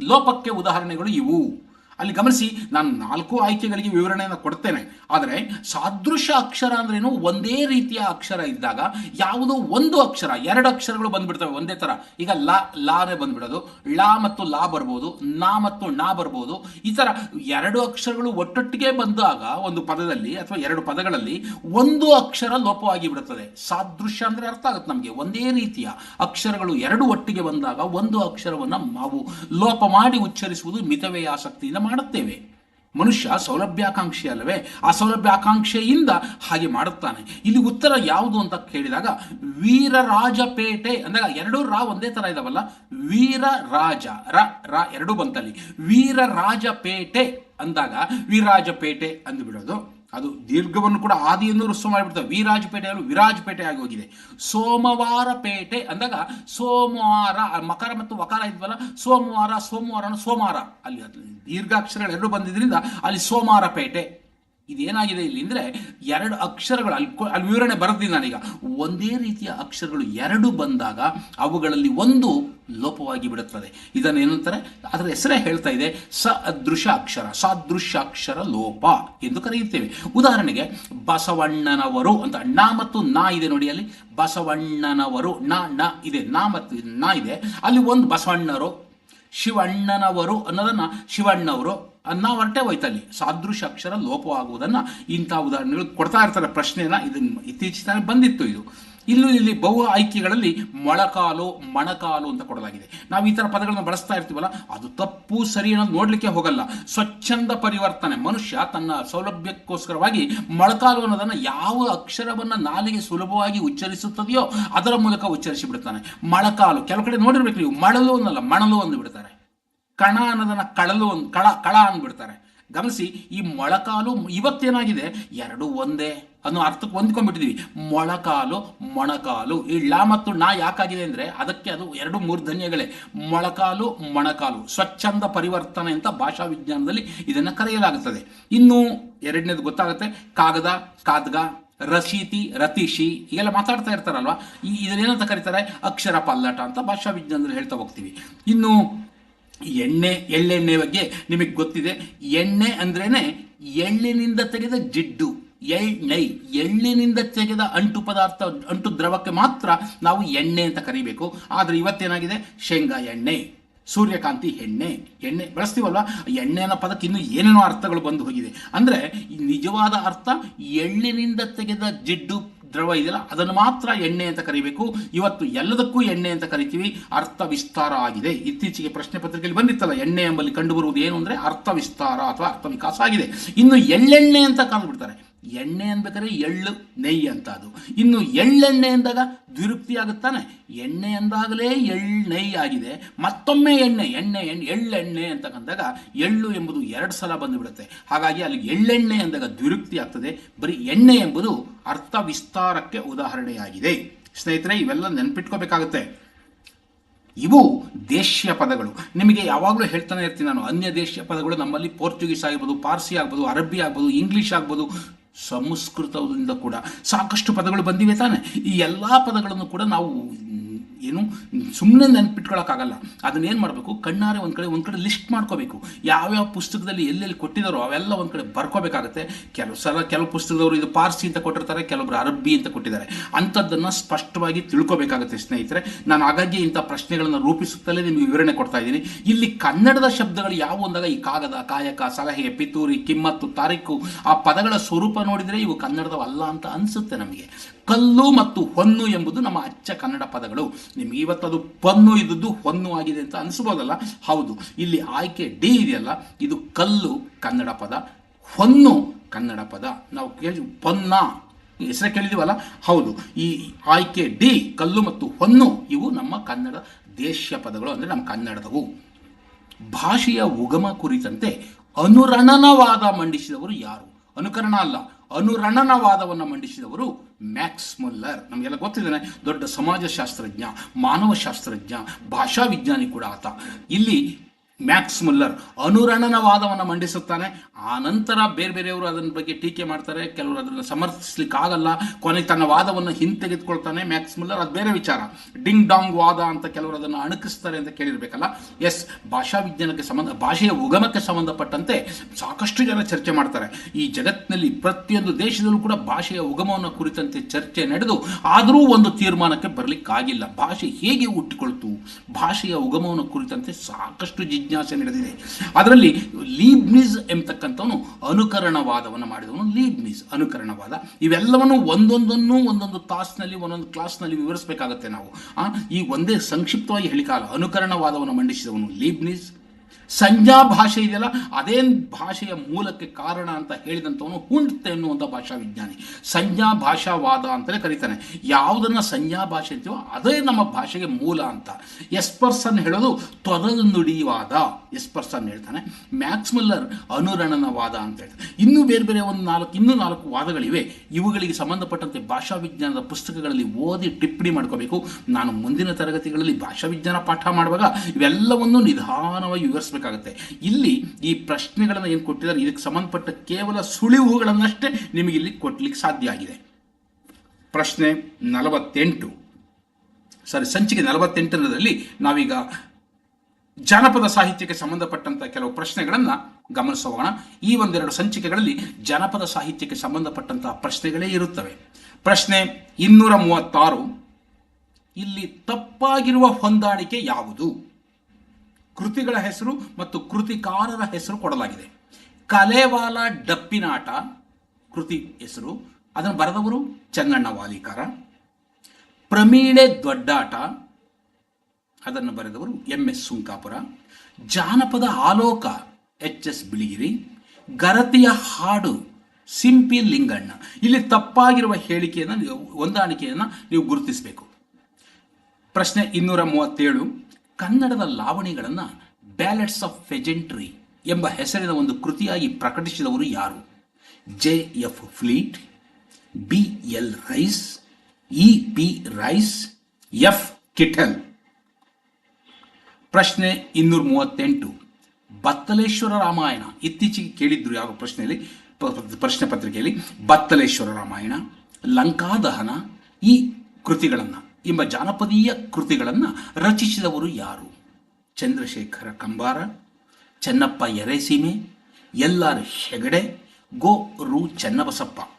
ಲೋಪಕ್ಕೆ ಉದಾಹರಣೆಗಳು ಇವು. ಅಲ್ಲಿ ಗಮನಿಸಿ, ನಾನು ನಾಲ್ಕು ಆಯ್ಕೆಗಳಿಗೆ ವಿವರಣೆಯನ್ನು ಕೊಡ್ತೇನೆ. ಆದರೆ ಸಾದೃಶ್ಯ ಅಕ್ಷರ ಅಂದ್ರೇನು ಒಂದೇ ರೀತಿಯ ಅಕ್ಷರ ಇದ್ದಾಗ ಯಾವುದೋ ಒಂದು ಅಕ್ಷರ, ಎರಡು ಅಕ್ಷರಗಳು ಬಂದ್ಬಿಡ್ತವೆ ಒಂದೇ ಥರ. ಈಗ ಲಾ ಲಾನೇ ಬಂದ್ಬಿಡೋದು. ಲಾ ಮತ್ತು ಲಾ ಬರ್ಬೋದು, ನಾ ಮತ್ತು ನಾ ಬರ್ಬೋದು. ಈ ಥರ ಎರಡು ಅಕ್ಷರಗಳು ಒಟ್ಟೊಟ್ಟಿಗೆ ಬಂದಾಗ ಒಂದು ಪದದಲ್ಲಿ ಅಥವಾ ಎರಡು ಪದಗಳಲ್ಲಿ ಒಂದು ಅಕ್ಷರ ಲೋಪವಾಗಿ ಬಿಡುತ್ತದೆ. ಸಾದೃಶ್ಯ ಅಂದರೆ ಅರ್ಥ ಆಗುತ್ತೆ ನಮಗೆ. ಒಂದೇ ರೀತಿಯ ಅಕ್ಷರಗಳು ಎರಡು ಒಟ್ಟಿಗೆ ಬಂದಾಗ ಒಂದು ಅಕ್ಷರವನ್ನು ನಾವು ಲೋಪ ಮಾಡಿ ಉಚ್ಚರಿಸುವುದು ಮಿತವೇ ಆಸಕ್ತಿಯಿಂದ ಮಾಡುತ್ತೇವೆ. ಮನುಷ್ಯ ಸೌಲಭ್ಯಾಕಾಂಕ್ಷಿ ಅಲ್ಲವೇ? ಆ ಸೌಲಭ್ಯಾಕಾಂಕ್ಷೆಯಿಂದ ಹಾಗೆ ಮಾಡುತ್ತಾನೆ. ಇಲ್ಲಿ ಉತ್ತರ ಯಾವುದು ಅಂತ ಕೇಳಿದಾಗ, ವೀರರಾಜಪೇಟೆ ಅಂದಾಗ ಎರಡು ರಾ ಒಂದೇ ತರ ಇದಾವಲ್ಲ? ವೀರರಾಜ, ರ ರ ಎರಡು ಬಂತಲ್ಲಿ. ವೀರರಾಜಪೇಟೆ ಅಂದಾಗ, ವೀರರಾಜಪೇಟೆ ಅಂದುಬಿಡೋದು. ಅದು ದೀರ್ಘವನ್ನು ಕೂಡ ಆದಿಯನ್ನು ರುಸ್ಸು ಮಾಡಿಬಿಡ್ತಾರೆ ವಿರಾಜಪೇಟೆ ಅಲ್ಲೂ ವಿರಾಜಪೇಟೆ ಆಗಿ ಹೋಗಿದೆ. ಸೋಮವಾರ ಪೇಟೆ ಅಂದಾಗ ಸೋಮವಾರ ಮಕರ ಮತ್ತು ವಕಾರ ಇದ್ವಲ್ಲ, ಸೋಮವಾರ ಸೋಮವಾರ ಸೋಮವಾರ ಅಲ್ಲಿ ದೀರ್ಘಾಕ್ಷರಗಳು ಎರಡು ಬಂದಿದ್ರಿಂದ ಅಲ್ಲಿ ಸೋಮವಾರ ಪೇಟೆ. ಇದೇನಾಗಿದೆ ಇಲ್ಲಿ ಅಂದರೆ ಎರಡು ಅಕ್ಷರಗಳು ಅಲ್ಲಿ ಅಲ್ಲಿ ವಿವರಣೆ ಬರೆದಿದ್ದೀನಿ ನಾನೀಗ ಒಂದೇ ರೀತಿಯ ಅಕ್ಷರಗಳು ಎರಡು ಬಂದಾಗ ಅವುಗಳಲ್ಲಿ ಒಂದು ಲೋಪವಾಗಿ ಬಿಡುತ್ತದೆ. ಇದನ್ನು ಏನಂತಾರೆ? ಅದರ ಹೆಸರೇ ಹೇಳ್ತಾ ಇದೆ ಅಕ್ಷರ ಸಾದೃಶ್ಯ ಅಕ್ಷರ ಲೋಪ ಎಂದು ಕರೆಯುತ್ತೇವೆ. ಉದಾಹರಣೆಗೆ, ಬಸವಣ್ಣನವರು ಅಂತ, ಣ ಮತ್ತು ನಾ ಇದೆ ನೋಡಿ ಅಲ್ಲಿ. ಬಸವಣ್ಣನವರು ನ ನ ಇದೆ, ನಾ ಮತ್ತು ನಾ ಇದೆ. ಅಲ್ಲಿ ಒಂದು ಬಸವಣ್ಣರು, ಶಿವಣ್ಣನವರು ಅನ್ನೋದನ್ನ ಶಿವಣ್ಣವರು ಅನ್ನೋ ಹೊರಟೆ ಹೋಯ್ತಲ್ಲಿ ಸಾದೃಶ ಅಕ್ಷರ ಲೋಪವಾಗುವುದನ್ನು ಇಂಥ ಉದಾಹರಣೆಗಳು ಕೊಡ್ತಾ ಇರ್ತಾರೆ. ಪ್ರಶ್ನೆನ ಇದನ್ನು ಇತ್ತೀಚಿನ ಬಂದಿತ್ತು ಇದು. ಇಲ್ಲೂ ಇಲ್ಲಿ ಬಹು ಆಯ್ಕೆಗಳಲ್ಲಿ ಮೊಳಕಾಲು, ಮಣಕಾಲು ಅಂತ ಕೊಡಲಾಗಿದೆ. ನಾವು ಈ ಥರ ಪದಗಳನ್ನು ಬಳಸ್ತಾ ಇರ್ತೀವಲ್ಲ, ಅದು ತಪ್ಪು, ಸರಿ ಅನ್ನೋದು ನೋಡಲಿಕ್ಕೆ ಹೋಗಲ್ಲ. ಸ್ವಚ್ಛಂದ ಪರಿವರ್ತನೆ. ಮನುಷ್ಯ ತನ್ನ ಸೌಲಭ್ಯಕ್ಕೋಸ್ಕರವಾಗಿ ಮೊಳಕಾಲು ಅನ್ನೋದನ್ನು ಯಾವ ಅಕ್ಷರವನ್ನು ನಾಲಿಗೆ ಸುಲಭವಾಗಿ ಉಚ್ಚರಿಸುತ್ತದೆಯೋ ಅದರ ಮೂಲಕ ಉಚ್ಚರಿಸಿ ಬಿಡ್ತಾನೆ. ಮೊಳಕಾಲು. ಕೆಲವು ಕಡೆ ನೋಡಿರ್ಬೇಕು ನೀವು, ಮಳಲು ಅನ್ನಲ್ಲ, ಮಣಲು ಅಂದು ಬಿಡ್ತಾರೆ. ಕಣ ಅನ್ನೋದನ್ನ ಕಳಲು ಕಳ ಕಳ ಅಂದ್ಬಿಡ್ತಾರೆ. ಗಮನಿಸಿ, ಈ ಮೊಳಕಾಲು, ಇವತ್ತೇನಾಗಿದೆ? ಎರಡು ಒಂದೇ. ಅನ್ನೋ ಅರ್ಥಕ್ಕೆ ಹೊಂದ್ಕೊಂಡ್ಬಿಟ್ಟಿದ್ದೀವಿ ಮೊಳಕಾಲು, ಮೊಣಕಾಲು. ಈ ಳ ಮತ್ತು ನಾ ಯಾಕಾಗಿದೆ ಅಂದರೆ ಅದಕ್ಕೆ ಅದು ಎರಡು ಮೂರು ಧನ್ಯಗಳೇ. ಮೊಳಕಾಲು, ಮೊಣಕಾಲು. ಸ್ವಚ್ಛಂದ ಪರಿವರ್ತನೆ ಅಂತ ಭಾಷಾ ವಿಜ್ಞಾನದಲ್ಲಿ ಇದನ್ನು ಕರೆಯಲಾಗುತ್ತದೆ. ಇನ್ನು ಎರಡನೇದು ಗೊತ್ತಾಗುತ್ತೆ. ಕಾಗದ, ಕಾದ್ಗ, ರಸೀತಿ, ರತೀಶಿ ಹೀಗೆಲ್ಲ ಮಾತಾಡ್ತಾ ಇರ್ತಾರಲ್ವ? ಈ ಇದನ್ನೇನಂತ ಕರೀತಾರೆ? ಅಕ್ಷರ ಪಲ್ಲಟ ಅಂತ ಭಾಷಾ ವಿಜ್ಞಾನದಲ್ಲಿ ಹೇಳ್ತಾ ಹೋಗ್ತೀವಿ. ಇನ್ನು ಎಣ್ಣೆ, ಎಳ್ಳೆಣ್ಣೆ ಬಗ್ಗೆ ನಿಮಗೆ ಗೊತ್ತಿದೆ. ಎಣ್ಣೆ ಅಂದ್ರೇನೆ ಎಳ್ಳಿನಿಂದ ತೆಗೆದ ಜಿಡ್ಡು. ಎಣ್ಣೆ ಎಳ್ಳಿನಿಂದ ತೆಗೆದ ಅಂಟು ಪದಾರ್ಥ, ಅಂಟು ದ್ರವಕ್ಕೆ ಮಾತ್ರ ನಾವು ಎಣ್ಣೆ ಅಂತ ಕರಿಬೇಕು. ಆದರೆ ಇವತ್ತೇನಾಗಿದೆ? ಶೇಂಗಾ ಎಣ್ಣೆ, ಸೂರ್ಯಕಾಂತಿ ಎಣ್ಣೆ ಎಣ್ಣೆ ಬಳಸ್ತೀವಲ್ವ? ಎಣ್ಣೆ ಅನ್ನೋ ಪದಕ್ಕೆ ಇನ್ನೂ ಏನೇನೋ ಅರ್ಥಗಳು ಬಂದು ಹೋಗಿದೆ. ಅಂದರೆ ನಿಜವಾದ ಅರ್ಥ, ಎಳ್ಳಿನಿಂದ ತೆಗೆದ ಜಿಡ್ಡು ದ್ರವ ಇದೆಯಲ್ಲ, ಅದನ್ನು ಮಾತ್ರ ಎಣ್ಣೆ ಅಂತ ಕರಿಬೇಕು. ಇವತ್ತು ಎಲ್ಲದಕ್ಕೂ ಎಣ್ಣೆ ಅಂತ ಕರಿತೀವಿ. ಅರ್ಥ ವಿಸ್ತಾರ ಆಗಿದೆ. ಇತ್ತೀಚೆಗೆ ಪ್ರಶ್ನೆ ಪತ್ರಿಕೆಯಲ್ಲಿ ಬಂದಿತ್ತಲ್ಲ, ಎಣ್ಣೆ ಎಂಬಲ್ಲಿ ಕಂಡುಬರುವುದು ಏನು ಅಂದರೆ ಅರ್ಥ ವಿಸ್ತಾರ ಅಥವಾ ಅರ್ಥ ವಿಕಾಸ ಆಗಿದೆ. ಇನ್ನು ಎಳ್ಳೆಣ್ಣೆ ಅಂತ ಕರೆದು ಬಿಡ್ತಾರೆ ಎಣ್ಣೆ ಅನ್ಬೇಕಾದ್ರೆ ಎಳ್ಳು ನೆಯ್ಯಿ ಅಂತ ಅದು ಇನ್ನು ಎಳ್ಳೆಣ್ಣೆ ಅಂದಾಗ ದ್ವಿರುಕ್ತಿ ಆಗುತ್ತಾನೆ ಎಣ್ಣೆ ಅಂದಾಗಲೇ ಎಳ್ಳು ನೈ ಆಗಿದೆ. ಮತ್ತೊಮ್ಮೆ ಎಣ್ಣೆ ಎಣ್ಣೆ ಎಣ್ಣೆ, ಎಳ್ಳೆಣ್ಣೆ ಅಂತಕ್ಕಂದಾಗ ಎಳ್ಳು ಎಂಬುದು ಎರಡು ಸಲ ಬಂದುಬಿಡುತ್ತೆ. ಹಾಗಾಗಿ ಅಲ್ಲಿ ಎಳ್ಳೆಣ್ಣೆ ಅಂದಾಗ ದ್ವಿರುಕ್ತಿ ಆಗ್ತದೆ. ಬರೀ ಎಣ್ಣೆ ಎಂಬುದು ಅರ್ಥ ವಿಸ್ತಾರಕ್ಕೆ ಉದಾಹರಣೆಯಾಗಿದೆ. ಸ್ನೇಹಿತರೆ, ಇವೆಲ್ಲ ನೆನ್ಪಿಟ್ಕೋಬೇಕಾಗುತ್ತೆ. ಇವು ದೇಶೀಯ ಪದಗಳು. ನಿಮಗೆ ಯಾವಾಗಲೂ ಹೇಳ್ತಾನೆ ಇರ್ತೀನಿ ನಾನು. ಅನ್ಯ ದೇಶೀಯ ಪದಗಳು ನಮ್ಮಲ್ಲಿ ಪೋರ್ಚುಗೀಸ್ ಆಗ್ಬೋದು, ಪಾರ್ಸಿ ಆಗ್ಬೋದು, ಅರಬ್ಬಿ ಆಗ್ಬೋದು, ಇಂಗ್ಲೀಷ್ ಆಗ್ಬೋದು ಸಂಸ್ಕೃತದಿಂದ ಕೂಡ ಸಾಕಷ್ಟು ಪದಗಳು ಬಂದಿವೆ ತಾನೆ. ಈ ಎಲ್ಲ ಪದಗಳನ್ನು ಕೂಡ ನಾವು ಏನು ಸುಮ್ಮನೆ ನೆನ್ಪಿಟ್ಕೊಳ್ಳೋಕ್ಕಾಗಲ್ಲ ಅದನ್ನೇನು ಮಾಡಬೇಕು? ಕಣ್ಣಾರೆ ಒಂದು ಕಡೆ ಒಂದು ಕಡೆ ಲಿಸ್ಟ್ ಮಾಡ್ಕೋಬೇಕು. ಯಾವ್ಯಾವ ಪುಸ್ತಕದಲ್ಲಿ ಎಲ್ಲೆಲ್ಲಿ ಕೊಟ್ಟಿದ್ದಾರೋ ಅವೆಲ್ಲ ಒಂದು ಕಡೆ ಬರ್ಕೋಬೇಕಾಗುತ್ತೆ. ಕೆಲವು ಸಲ ಕೆಲವು ಪುಸ್ತಕದವರು ಇದು ಪಾರ್ಸಿ ಅಂತ ಕೊಟ್ಟಿರ್ತಾರೆ ಕೆಲವರು ಅರಬ್ಬಿ ಅಂತ ಕೊಟ್ಟಿದ್ದಾರೆ. ಅಂಥದ್ದನ್ನು ಸ್ಪಷ್ಟವಾಗಿ ತಿಳ್ಕೋಬೇಕಾಗುತ್ತೆ ಸ್ನೇಹಿತರೆ. ನಾನು ಹಾಗಾಗಿ ಇಂಥ ಪ್ರಶ್ನೆಗಳನ್ನು ರೂಪಿಸುತ್ತಲೇ ನಿಮಗೆ ವಿವರಣೆ ಕೊಡ್ತಾ ಇದ್ದೀನಿ. ಇಲ್ಲಿ ಕನ್ನಡದ ಶಬ್ದಗಳು ಯಾವ ಅಂದಾಗ ಈ ಕಾಗದ, ಕಾಯಕ, ಸಲಹೆ, ಪಿತೂರಿ, ಕಿಮ್ಮತ್ತು, ತಾರೀಕು, ಆ ಪದಗಳ ಸ್ವರೂಪ ನೋಡಿದರೆ ಇವು ಕನ್ನಡದವಲ್ಲ ಅಂತ ಅನಿಸುತ್ತೆ ನಮಗೆ. ಕಲ್ಲು ಮತ್ತು ಹೊನ್ನು ಎಂಬುದು ನಮ್ಮ ಅಚ್ಚ ಕನ್ನಡ ಪದಗಳು. ನಿಮ್ಗೆ ಇವತ್ತು ಅದು ಪನ್ನು ಇದ್ದದ್ದು ಹೊನ್ನು ಆಗಿದೆ ಅಂತ ಅನಿಸ್ಬೋದಲ್ಲ? ಹೌದು. ಇಲ್ಲಿ ಆಯ್ಕೆ ಡಿ ಇದೆಯಲ್ಲ? ಇದು ಕಲ್ಲು ಕನ್ನಡ ಪದ, ಹೊನ್ನು ಕನ್ನಡ ಪದ. ನಾವು ಕೇಳಿ ಪೊನ್ನ. ಹೆಸರು ಕೇಳಿದೀವಲ್ಲ? ಹೌದು. ಈ ಆಯ್ಕೆ ಡಿ, ಕಲ್ಲು ಮತ್ತು ಹೊನ್ನು, ಇವು ನಮ್ಮ ಕನ್ನಡ ದೇಶ ಪದಗಳು ಅಂದರೆ ನಮ್ಮ ಕನ್ನಡದವು. ಭಾಷೆಯ ಉಗಮ ಕುರಿತಂತೆ ಅನುರಣನವಾದ ಮಂಡಿಸಿದವರು ಯಾರು? ಅನುಕರಣ ಅಲ್ಲ. ಅನುರಣನವಾದವನ್ನು ಮಂಡಿಸಿದವರು ಮ್ಯಾಕ್ಸ್ ಮುಲ್ಲರ್. ನಮಗೆಲ್ಲ ಗೊತ್ತಿದ್ದಾನೆ ದೊಡ್ಡ ಸಮಾಜಶಾಸ್ತ್ರಜ್ಞ ಮಾನವಶಾಸ್ತ್ರಜ್ಞ ಭಾಷಾ ವಿಜ್ಞಾನಿ ಕೂಡ ಆತ. ಇಲ್ಲಿ ಮ್ಯಾಕ್ಸ್ ಮುಲ್ಲರ್ ಅನುರಣನವಾದವನ್ನು ಮಂಡಿಸುತ್ತಾನೆ. ಆ ನಂತರ ಬೇರೆ ಬೇರೆಯವರು ಅದನ್ನ ಬಗ್ಗೆ ಟೀಕೆ ಮಾಡ್ತಾರೆ. ಕೆಲವರು ಅದನ್ನು ಸಮರ್ಥಿಸ್ಲಿಕ್ಕಾಗಲ್ಲ. ಕೊನೆಗೆ ತನ್ನ ವಾದವನ್ನು ಹಿಂತೆಗೆದುಕೊಳ್ತಾನೆ ಮ್ಯಾಕ್ಸ್ ಮುಲ್ಲರ್. ಅದು ಬೇರೆ ವಿಚಾರ. ಡಿಂಗ್ ಡಾಂಗ್ ವಾದ ಅಂತ ಕೆಲವರು ಅದನ್ನು ಅಣಕಿಸ್ತಾರೆ ಅಂತ ಕೇಳಿರ್ಬೇಕಲ್ಲ. ಎಸ್, ಭಾಷಾ ವಿಜ್ಞಾನಕ್ಕೆ ಸಂಬಂಧ, ಭಾಷೆಯ ಉಗಮಕ್ಕೆ ಸಂಬಂಧಪಟ್ಟಂತೆ ಸಾಕಷ್ಟು ಜನ ಚರ್ಚೆ ಮಾಡ್ತಾರೆ. ಈ ಜಗತ್ತಿನಲ್ಲಿ ಪ್ರತಿಯೊಂದು ದೇಶದಲ್ಲೂ ಕೂಡ ಭಾಷೆಯ ಉಗಮವನ್ನು ಕುರಿತಂತೆ ಚರ್ಚೆ ನಡೆದು ಆದರೂ ಒಂದು ತೀರ್ಮಾನಕ್ಕೆ ಬರಲಿಕ್ಕಾಗಿಲ್ಲ. ಭಾಷೆ ಹೇಗೆ ಹುಟ್ಟಿಕೊಳ್ತು? ಭಾಷೆಯ ಉಗಮವನ್ನು ಕುರಿತಂತೆ ಸಾಕಷ್ಟು ಜಿಜ್ಞಾಸೆ ನಡೆದಿದೆ. ಅದರಲ್ಲಿ ಲೀಬ್ನಿಸ್ ಎಂಬತಕ್ಕಂಥವನು ಅನುಕರಣವಾದವನ್ನು ಮಾಡಿದವನು ಲೀಬ್ನಿಸ್ ಅನುಕರಣವಾದ. ಇವೆಲ್ಲವನ್ನು ಒಂದೊಂದನ್ನು ಒಂದೊಂದು ತಾಸಿನಲ್ಲಿ, ಒಂದೊಂದು ಕ್ಲಾಸ್ನಲ್ಲಿ ವಿವರಿಸಬೇಕಾಗತ್ತೆ ನಾವು. ಈ ಒಂದೇ ಸಂಕ್ಷಿಪ್ತವಾಗಿ ಹೇಳಿಕಾಲ ಅನುಕರಣವಾದವನ್ನು ಮಂಡಿಸಿದವನು ಲೀಬ್ನಿಸ್ ಸಂಜ್ಞಾ ಭಾಷೆ ಇದೆಯಲ್ಲ, ಅದೇನು ಭಾಷೆಯ ಮೂಲಕ್ಕೆ ಕಾರಣ ಅಂತ ಹೇಳಿದಂಥವನು ಹುಂಡ್ತೆ ಎನ್ನುವಂಥ ಭಾಷಾ ವಿಜ್ಞಾನಿ. ಸಂಜ್ಞಾ ಭಾಷಾವಾದ ಅಂತಲೇ ಕರೀತಾನೆ. ಯಾವುದನ್ನು ಸಂಜ್ಞಾ ಭಾಷೆ ಅಂತೀವೋ ಅದೇ ನಮ್ಮ ಭಾಷೆಗೆ ಮೂಲ ಅಂತ. ಎಸ್ಪರ್ಸನ್ ಹೇಳೋದು ತೊದಲು ನುಡಿವಾದ ಎಸ್ಪರ್ಸನ್ ಹೇಳ್ತಾನೆ ಮ್ಯಾಕ್ಸ್ ಮುಲ್ಲರ್ ಅನುರಣನವಾದ ಅಂತ ಹೇಳ್ತಾನೆ. ಇನ್ನೂ ಬೇರೆ ಬೇರೆ ಒಂದು ನಾಲ್ಕು, ಇನ್ನೂ ನಾಲ್ಕು ವಾದಗಳಿವೆ. ಇವುಗಳಿಗೆ ಸಂಬಂಧಪಟ್ಟಂತೆ ಭಾಷಾ ವಿಜ್ಞಾನದ ಪುಸ್ತಕಗಳಲ್ಲಿ ಓದಿ ಟಿಪ್ಪಣಿ ಮಾಡ್ಕೋಬೇಕು. ನಾನು ಮುಂದಿನ ತರಗತಿಗಳಲ್ಲಿ ಭಾಷಾ ವಿಜ್ಞಾನ ಪಾಠ ಮಾಡುವಾಗ ಇವೆಲ್ಲವನ್ನು ನಿಧಾನವಾಗಿ ವಿವರಿಸಬೇಕಾಗುತ್ತೆ ಇಲ್ಲಿ ಈ ಪ್ರಶ್ನೆಗಳನ್ನು ಏನು ಕೊಟ್ಟಿದ್ದಾರೆ, ಇದಕ್ಕೆ ಸಂಬಂಧಪಟ್ಟ ಕೇವಲ ಸುಳಿವುಗಳನ್ನಷ್ಟೇ ನಿಮಗೆ ಇಲ್ಲಿ ಕೊಡ್ಲಿಕ್ಕೆ ಸಾಧ್ಯ ಆಗಿದೆ. ಪ್ರಶ್ನೆ ನಲವತ್ತೆಂಟು. ಸಾರಿ ಸಂಚಿಕೆ ನಲವತ್ತೆಂಟರಲ್ಲಿ ನಾವೀಗ ಜಾನಪದ ಸಾಹಿತ್ಯಕ್ಕೆ ಸಂಬಂಧಪಟ್ಟಂತ ಕೆಲವು ಪ್ರಶ್ನೆಗಳನ್ನು ಗಮನಿಸೋಣ. ಈ ಒಂದೆರಡು ಸಂಚಿಕೆಗಳಲ್ಲಿ ಜನಪದ ಸಾಹಿತ್ಯಕ್ಕೆ ಸಂಬಂಧಪಟ್ಟಂತಹ ಪ್ರಶ್ನೆಗಳೇ ಇರುತ್ತವೆ. ಪ್ರಶ್ನೆ ಇನ್ನೂರ ಮೂವತ್ತಾರು. ಇಲ್ಲಿ ತಪ್ಪಾಗಿರುವ ಹೊಂದಾಣಿಕೆ ಯಾವುದು? ಕೃತಿಗಳ ಹೆಸರು ಮತ್ತು ಕೃತಿಕಾರರ ಹೆಸರು ಕೊಡಲಾಗಿದೆ. ಕಲೆವಾಲ ಡಪ್ಪಿನಾಟ ಕೃತಿ ಹೆಸರು. ಅದನ್ನು ಬರೆದವರು ಚೆನ್ನಣ್ಣ ವಾಲಿಕಾರ. ಪ್ರಮೀಳೆ ದೊಡ್ಡಾಟ, ಅದನ್ನು ಬರೆದವರು ಎಂ ಎಸ್ ಸುಂಕಾಪುರ. ಜಾನಪದ ಆಲೋಕ, ಎಚ್ ಎಸ್ ಬಿಳಿಗಿರಿ. ಗರತಿಯ ಹಾಡು, ಸಿಂಪಿ ಲಿಂಗಣ್ಣ. ಇಲ್ಲಿ ತಪ್ಪಾಗಿರುವ ಹೇಳಿಕೆಯನ್ನು ಹೊಂದಾಣಿಕೆಯನ್ನು ನೀವು ಗುರುತಿಸಬೇಕು. ಪ್ರಶ್ನೆ ಇನ್ನೂರ ಮೂವತ್ತೇಳು. ಕನ್ನಡದ ಲಾವಣಿಗಳನ್ನು ಬ್ಯಾಲೆಟ್ಸ್ ಆಫ್ ಫೆಜೆಂಟ್ರಿ ಎಂಬ ಹೆಸರಿನ ಒಂದು ಕೃತಿಯಾಗಿ ಪ್ರಕಟಿಸಿದವರು ಯಾರು? J. F. Fleet, B. L. Rice, E. P. Rice, F. Kittel. ಪ್ರಶ್ನೆ ಇನ್ನೂರ ಮೂವತ್ತೆಂಟು. ಬತ್ತಲೇಶ್ವರ ರಾಮಾಯಣ. ಇತ್ತೀಚೆಗೆ ಕೇಳಿದ್ರು ಯಾವ ಪ್ರಶ್ನೆಯಲ್ಲಿ? ಪ್ರಶ್ನೆ ಪತ್ರಿಕೆಯಲ್ಲಿ. ಬತ್ತಲೇಶ್ವರ ರಾಮಾಯಣ, ಲಂಕಾದಹನ, ಈ ಕೃತಿಗಳನ್ನು. ಎಂಬ ಜಾನಪದೀಯ ಕೃತಿಗಳನ್ನು ರಚಿಸಿದವರು ಯಾರು? ಚಂದ್ರಶೇಖರ ಕಂಬಾರ, ಚೆನ್ನಪ್ಪ ಎರೆಸೀಮೆ ಎಲ್ಲಾರ್ ಹೆಗಡೆ, ಗೋ ರು ಚೆನ್ನಬಸಪ್ಪ.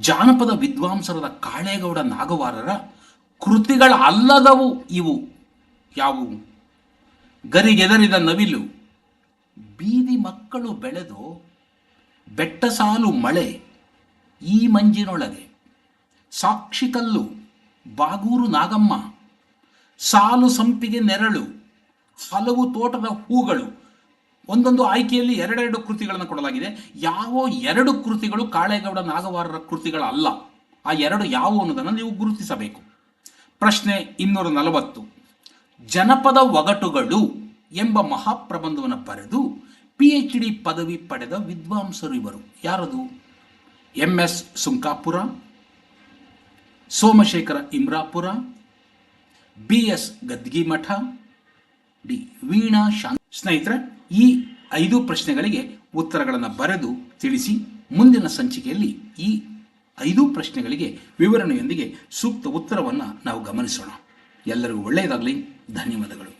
ಜಾನಪದ ವಿದ್ವಾಂಸರಾದ ಕಾಳೇಗೌಡ ನಾಗವಾರರ ಕೃತಿಗಳ ಅಲ್ಲದವು ಇವು. ಯಾವುವು? ಗರಿಗೆದರಿದ ನವಿಲು. ಬೀದಿ ಮಕ್ಕಳು ಬೆಳೆದು ಬೆಟ್ಟ ಸಾಲು ಮಳೆ ಈ ಮಂಜಿನೊಳಗೆ. ಸಾಕ್ಷಿಕಲ್ಲು ಬಾಗೂರು ನಾಗಮ್ಮ, ಸಾಲು ಸಂಪಿಗೆ ನೆರಳು, ಹಲವು ತೋಟದ ಹೂಗಳು. ಒಂದೊಂದು ಆಯ್ಕೆಯಲ್ಲಿ ಎರಡೆರಡು ಕೃತಿಗಳನ್ನು ಕೊಡಲಾಗಿದೆ. ಯಾವ ಎರಡು ಕೃತಿಗಳು ಕಾಳೇಗೌಡ ನಾಗವಾರರ ಕೃತಿಗಳಲ್ಲ? ಆ ಎರಡು ಯಾವುವು ಅನ್ನೋದನ್ನು ನೀವು ಗುರುತಿಸಬೇಕು. ಪ್ರಶ್ನೆ ಇನ್ನೂರ ನಲವತ್ತು. ಜನಪದ ಒಗಟುಗಳು ಎಂಬ ಮಹಾಪ್ರಬಂಧವನ್ನು ಬರೆದು ಪಿ ಎಚ್ ಡಿ ಪದವಿ ಪಡೆದ ವಿದ್ವಾಂಸರು ಇವರು. ಯಾರದು? M S Sunkapura Somashekhara Imrapura, B S Gadgimath, D Veena Shanta ಸ್ನೇಹಿತರೆ, ಈ ಐದು ಪ್ರಶ್ನೆಗಳಿಗೆ ಉತ್ತರಗಳನ್ನು ಬರೆದು ತಿಳಿಸಿ ಮುಂದಿನ ಸಂಚಿಕೆಯಲ್ಲಿ ಈ ಐದು ಪ್ರಶ್ನೆಗಳಿಗೆ ವಿವರಣೆಯೊಂದಿಗೆ ಸೂಕ್ತ ಉತ್ತರವನ್ನು ನಾವು ಗಮನಿಸೋಣ. ಎಲ್ಲರಿಗೂ ಒಳ್ಳೆಯದಾಗಲಿ. ಧನ್ಯವಾದಗಳು.